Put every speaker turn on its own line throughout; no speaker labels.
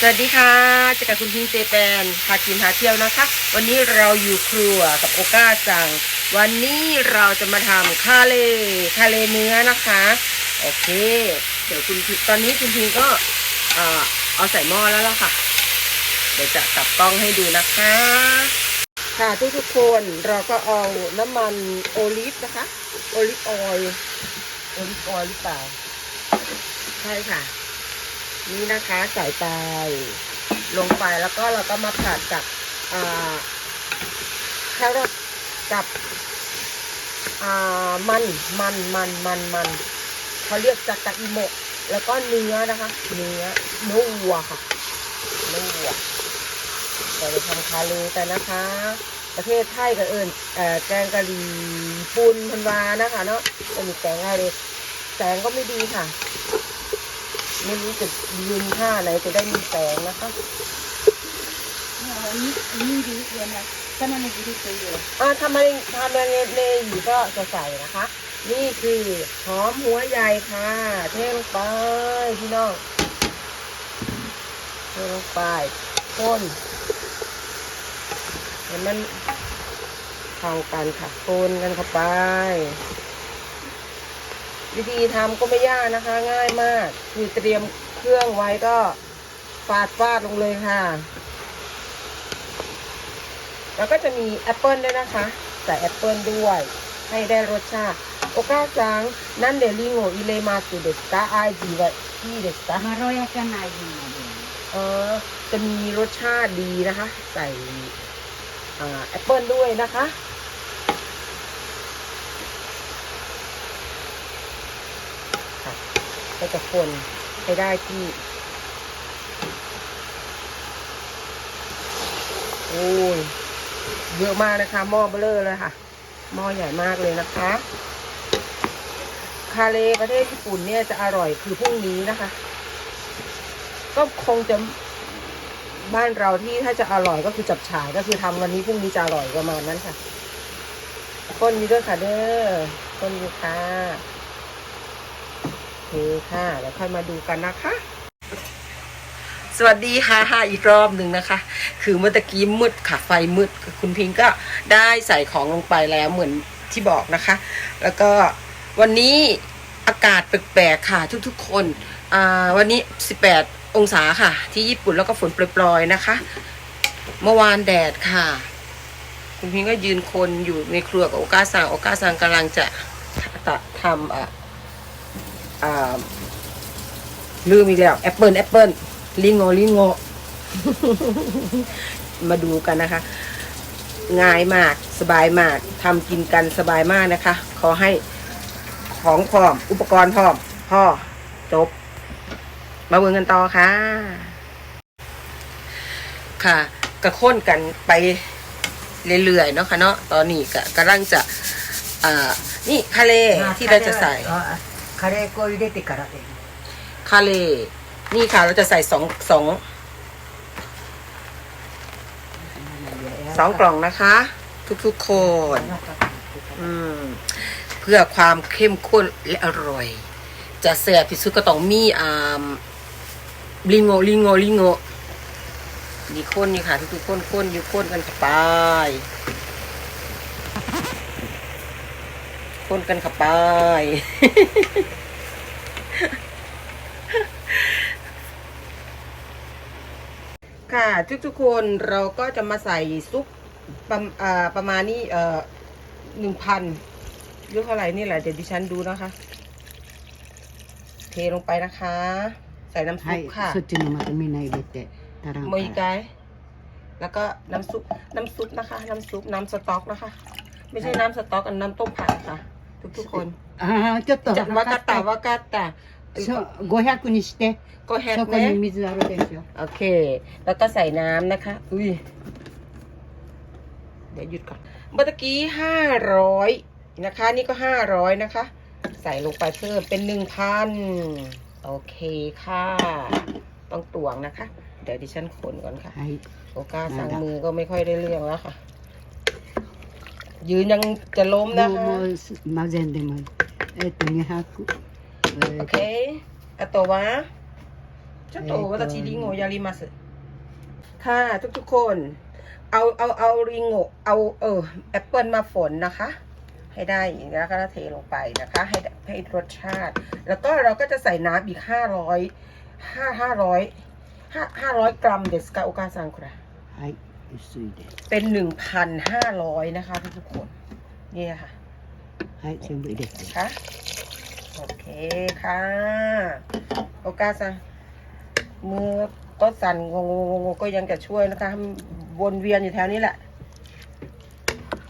สวัสดีค่ะเจอกับคุณพิงเจแปนพากินพาเที่ยวนะคะ วันนี้เราอยู่ครัวกับโอก้าจัง วันนี้เราจะมาทำคาเลคาเลเนื้อนะคะ โอเค เดี๋ยวคุณตอนนี้คุณพิงก็เออเอาใส่หม้อแล้วล่ะค่ะ เดี๋ยวจะกลับกล้องให้ดูนะคะ ค่ะทุกทุกคนเราก็เอาน้ำมันโอลิฟนะคะ โอลิฟออยล์โอลิฟออยล์หรือเปล่า ใช่ค่ะ นี่นะคะใส่ไปลงไปแล้วก็เราก็มาผัดกับอ่าแครอทกับอ่ามันมันมันมันมันเขาเรียกจากกะอิโมะแล้วก็เนื้อนะคะ เนื้อเนื้อวัวค่ะเนื้อวัวเราจะทำคาเลกันนะคะ ประเทศไทยก็เอิญเอ่อแกงกะหรี่ปุนพันวานะคะเนาะจะมีแกงอะไรแสงก็ไม่ดีค่ะ ไม่รู้จะยืนท่าไหนจะได้มีแสงนะคะ
นี่ดีเรียนนะถ้ามันไม่ดีไปอยู่
อ่าทำอะไรทำอะไรเนยอยู่ก็จะใส่นะคะ นี่คือหอมหัวใหญ่ค่ะ เทลงไปพี่น้องเทลงไปข้นเห็นมันเข้ากันค่ะคนกันเข้าไป วิธีทำก็ไม่ยากนะคะ ง่ายมาก คือเตรียมเครื่องไว้ก็ฟาดฟาดลงเลยค่ะ แล้วก็จะมีแอปเปิลด้วยนะคะ ใส่แอปเปิลด้วย ให้ได้รสชาติ โอกาสจังนั่นเดลิโงอิเลมาสุเด็กตาไอจีวะที่เด็กตา
มารอยกันไอจี
เออจะมีรสชาติดีนะคะ ใส่แอปเปิลด้วยนะคะ ก็จะคนให้ได้ที่ โอ้ย เยอะมากนะคะ หม้อเบลเลอร์เลยค่ะ หม้อใหญ่มากเลยนะคะ คาเลประเทศญี่ปุ่นเนี่ยจะอร่อยคือพรุ่งนี้นะคะ ก็คงจะบ้านเราที่ถ้าจะอร่อยก็คือจับฉายก็คือทำวันนี้พรุ่งนี้จะอร่อยประมาณนั้นค่ะคนอยู่ด้วยค่ะเด้อคนอยู่ค่ะ เคค่ะ แล้วค่อยมาดูกันนะคะ สวัสดีค่ะอีกรอบหนึ่งนะคะ คือเมื่อกี้มืดค่ะไฟมืดคุณพิงก็ได้ใส่ของลงไปแล้วเหมือนที่บอกนะคะ แล้วก็วันนี้อากาศแปลกๆค่ะทุกๆคนอ่าวันนี้ 18 องศาค่ะ ที่ญี่ปุ่นแล้วก็ฝนปล่อยๆนะคะ เมื่อวานแดดค่ะ คุณพิงก็ยืนคนอยู่ในครัวกับโอกาซังโอกาซังกำลังจะทำอ่าอ่า ลืมอีกแล้วแอปเปิลแอปเปิลลิงโงลิงโงมาดูกันนะคะ ง่ายมากสบายมากทำกินกันสบายมากนะคะ ขอให้ของพร้อม อุปกรณ์พร้อมพ่อจบ มาเบิ่งกันต่อค่ะ ค่ะกระค้นกันไปเรื่อยๆเนาะค่ะเนาะตอนนี้ก็กำลังจะ อ่า นี่คาเลที่เราจะใส่
カレー粉を入れてからで
คาเลนี่ค่ะเราจะใส่สองสองสองกล่องนะคะ ทุกๆคน อืม เพื่อความเข้มข้นและอร่อย จะแซ่บที่สุดก็ต้องมีอ่าลิงโงลิงโงลิงโงนี่ข้นนี่ค่ะ ทุกๆคนข้นอยู่ข้นกันเข้าไป ข้นกันเข้าไป ค่ะทุกๆคนเราก็จะมาใส่ซุปประมอ่าประมาณนี้เอ่อหนึ่งพันหรือเท่าไหร่นี่แหละเดี๋ยวดิฉันดูนะคะ เทลงไปนะคะ ใส่น้ำซุ
は
ป
い
ค่ะ
そっちのまたみんな入れてたらん
โมยไกายแล้วก็น้ำซุปน้ำซุปนะคะ น้ำซุปน้ำสต๊อกนะคะ ไม่ใช่น้ำสต๊อกอันน้ำต้มผัดค่ะ ทุกๆคน
ああちょっと
จะวากาตาวากาตา
そう500にして
ก็แฮก
そこ
เนะ
に水あるでしょ
โอเค แล้วก็ใส่น้ำนะคะ อุ้ย เดี๋ยวหยุดก่อนเมื่อตะกี้ห้าร้อยนะคะ นี่ก็ห้าร้อยนะคะ ใส่ลงไปเพิ่มเป็นหนึ่งพันโอเคค่ะ ต้องตวงนะคะ เดี๋ยวดิฉันขนก่อนค่ะ
はい
โอกาสสั่งมือก็ไม่ค่อยได้เรื่องแล้วค่ะ ยืนยังจะล้มนะ
もう
คะ
もう混ぜんでもいいえっと200え
โอ
ー
เคอะตัววะ ちょっと私リンゴをやりますค่ะทุกๆคน เอาเอาเอาริงโงเอาเออแอปเปิลมาฝนนะคะ ให้ได้อย่างนี้แล้วก็เทลงไปนะคะ ให้ให้รสชาติ แล้วก็เราก็จะใส่น้ำอีกห้าร้อยห้าห้าร้อยห้าห้าร้อยกรัมเดสกาโอกาซังคุระ
はい薄いです
เป็นหนึ่งพันห้าร้อยนะคะ ทุกทุกคนนี่ค่ะ
ให้เชิมดูเด็ก
ค่ะโอเคค่ะโอกาสะมือก็สั่นงงงก็ยังจะช่วยนะคะวนเวียนอยู่แถวนี้แหละ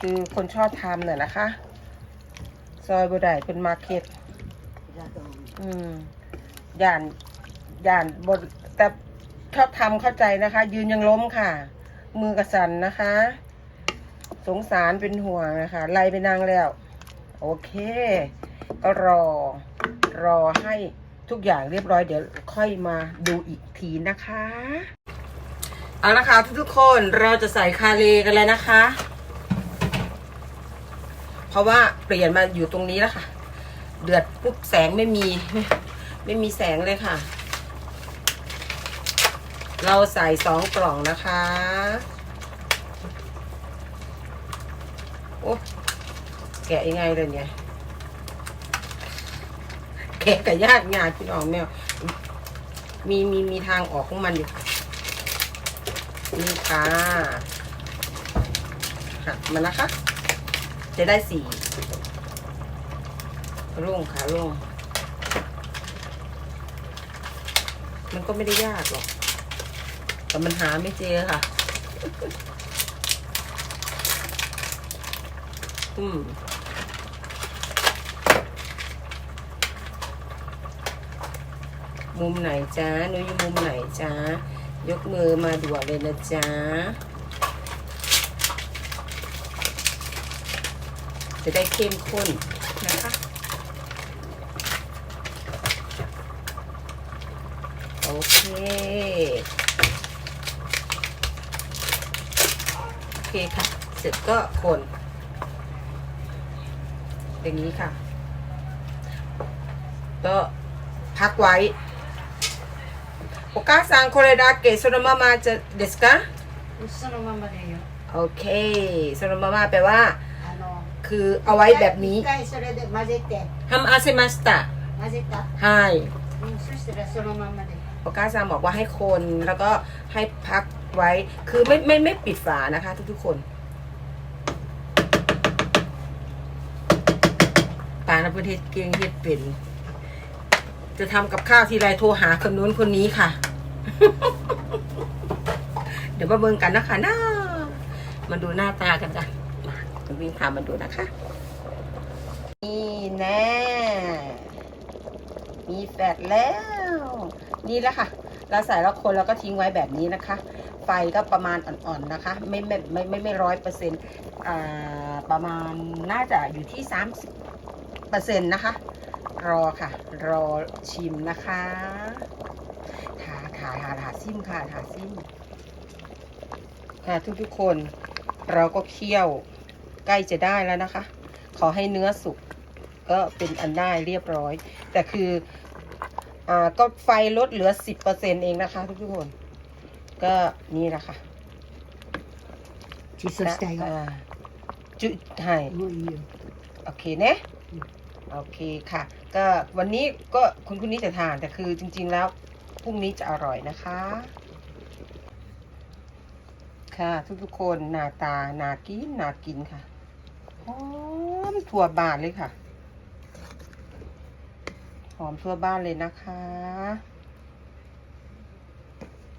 คือคนชอบทำเนี่ยนะคะ ซอยบดได้เป็นมาร์เก็ตอืมย่านย่านบนแต่ชอบทำเข้าใจนะคะ ยืนยังล้มค่ะ มือกระสันนะคะ สงสารเป็นห่วงนะคะไล่ไปนางแล้ว โอเค ก็รอ รอให้ทุกอย่างเรียบร้อยเดี๋ยวค่อยมาดูอีกทีนะคะเอาละค่ะทุกๆคนเราจะใส่คาเลกันแล้วนะคะ เพราะว่าเปลี่ยนมาอยู่ตรงนี้แล้วค่ะ เดือดปุ๊บแสงไม่มี ไม่ไม่มีแสงเลยค่ะ เราใส่สองกล่องนะคะ โอ้แกะยังไงเลยเนี่ย แกะกับยากงานพี่น้องแมวมีมีมีทางออกของมันอยู่นี่ค่ะหักมันนะคะ จะได้สีรุ่งค่ะรุ่งมันก็ไม่ได้ยากหรอก แต่มันหาไม่เจอค่ะ อืมมุมไหนจ้าหนูอยู่มุมไหนจ้ายกมือมาด่วนเลยนะจ๊ะจะได้เข้มข้นนะคะโอเค โอ เคค่ะ เสร็จก็คนอย่างนี้ค่ะ ก็พักไว้โอกาซังโคเรดาเกะโซโนมามาจะเดสกะ
โซโนมามาเดย
โอเคโซโนมามาแปลว่า คือเอาไว้แบบนี้ทำอาเซมาสตะใช่โอกาซังบอกว่าให้คนแล้วก็ให้พัก ไว้ คือไม่ไม่ไม่ปิดฝานะคะ ทุกๆคนปาในประเทศเกียงเฮ็ดเป็น จะทำกับข้าวทีไรโทรหาคนนู้นคนนี้ค่ะ เดี๋ยวมาเบิ่งกันนะคะน้ามาดูหน้าตากันจ้ะมาวิ่งพามาดูนะคะ นี่แน่มีแฟดแล้ว นี่แหละค่ะ เราใส่แล้วคนแล้วก็ทิ้งไว้แบบนี้นะคะ ไฟก็ประมาณอ่อนๆนะคะ ไม่ไม่ไม่ไม่ไม่ร้อยเปอร์เซ็นต์ประมาณน่าจะอยู่ที่สามสิบเปอร์เซ็นต์นะคะ รอค่ะ รอชิมนะคะถาถาถาถาซิมค่ะถาซิมค่ะทุกๆคน เราก็เคี่ยวใกล้จะได้แล้วนะคะ ขอให้เนื้อสุกก็เป็นอันได้เรียบร้อย แต่คืออ่าก็ไฟลดเหลือสิบเปอร์เซ็นเองนะคะทุกๆคน ก็นี่แหละค่ะ
チッソしたよ
อ่าจุดให้
もういいよ
โอเคเนะ
อืม
โอเคค่ะ ก็วันนี้ก็คุณคุณนี้จะทาน แต่คือจริง ๆ แล้วพรุ่งนี้จะอร่อยนะคะ ค่ะ ทุกๆคนหน้าตาน่ากินน่ากินค่ะหอมทั่วบ้านเลยค่ะ หอมทั่วบ้านเลยนะคะ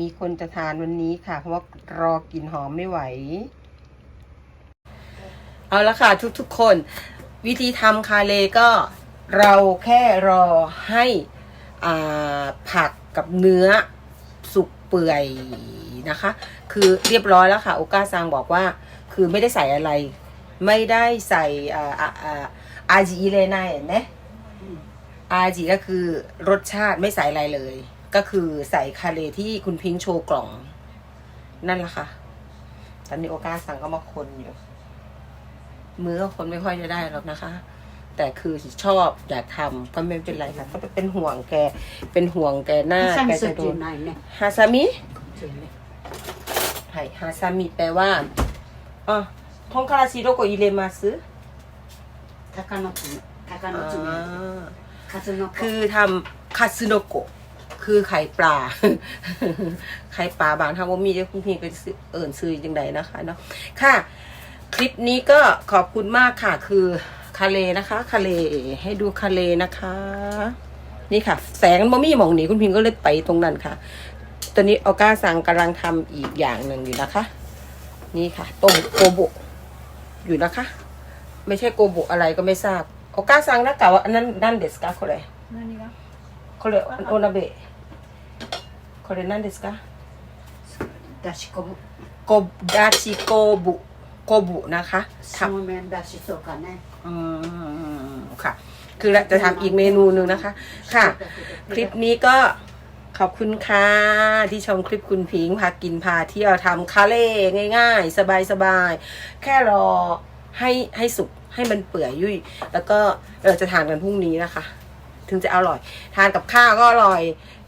มีคนจะทานวันนี้ค่ะ เพราะว่ารอกินหอมไม่ไหว เอาละค่ะทุกๆคน วิธีทำคาเลก็เราแค่รอให้อ่าผักกับเนื้อสุกเปื่อยนะคะ คือเรียบร้อยแล้วค่ะ โอกาซังบอกว่า คือไม่ได้ใส่อะไร ไม่ได้ใส่อ่าอ่าอาจิเลนายเห็นไหมอาจิก็คือรสชาติไม่ใส่อะไรเลย ก็คือใส่คาเลที่คุณพิงโชว์กล่อง นั่นแหละค่ะ ตอนนี้โอกาสสั่งก็มาคนอยู่ มือก็คนไม่ค่อยจะได้หรอกนะคะ แต่คือชอบอยากทำก็ไม่เป็นไรค่ะ ก็เป็นห่วงแก เป็นห่วงแกหน้าแกจะโดนฮาซามิใช่ฮาซามิแปลว่าอ๋อทงคาราซิโรโกอิเลมาซึ
ทากา
โนะ
ทากาโนะ
คือทำคาซึโนโก คือไข่ปลา ไข่ปลาบางท่านว่ามีจะคุณพี่ก็เอิ่นซื้อยังไงนะคะเนาะ ค่ะ คลิปนี้ก็ขอบคุณมากค่ะ คือคาเลนะคะ คาเลให้ดูคาเลนะคะ นี่ค่ะ แสงมอมี่มองหนีคุณพิงก็เลยไปตรงนั้นค่ะ ตอนนี้ออก้าสั่งกำลังทำอีกอย่างหนึ่งอยู่นะคะ นี่ค่ะต้มโกโบอยู่นะคะ ไม่ใช่โกโบอะไรก็ไม่ทราบออก้าสั่งนะกล่าวว่านั่นนั่นเดสกาเขา
เล
ยนั่น
นี่
เขาเลยโอนาเบะ これ何ですか
だし昆布。
โกดาชิโกบุโกบุนะคะทำ
そうめんだしとかね。
อืมค่ะ คือจะทำอีกเมนูหนึ่งนะคะ ค่ะ คลิปนี้ก็ขอบคุณค่ะ ที่ชมคลิปคุณพิงค์พากินพาเที่ยวทำคาเล่ง่าย ๆ สบายๆ แค่รอให้ให้สุกให้มันเปื่อยยุ่ย แล้วก็เราจะทานกันพรุ่งนี้นะคะ ถึงจะอร่อย ทานกับข้าวก็อร่อย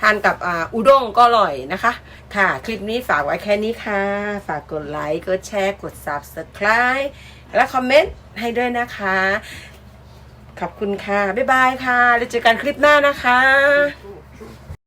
ทานกับอ,อุด้งก็อร่อยนะคะ ค่ะ คลิปนี้ฝากไว้แค่นี้ค่ะ ฝากกดไลค์ กดแชร์ กด subscribe และคอมเมนต์ให้ด้วยนะคะ ขอบคุณค่ะ บ๊ายบายค่ะ แล้วเจอกันคลิปหน้านะคะ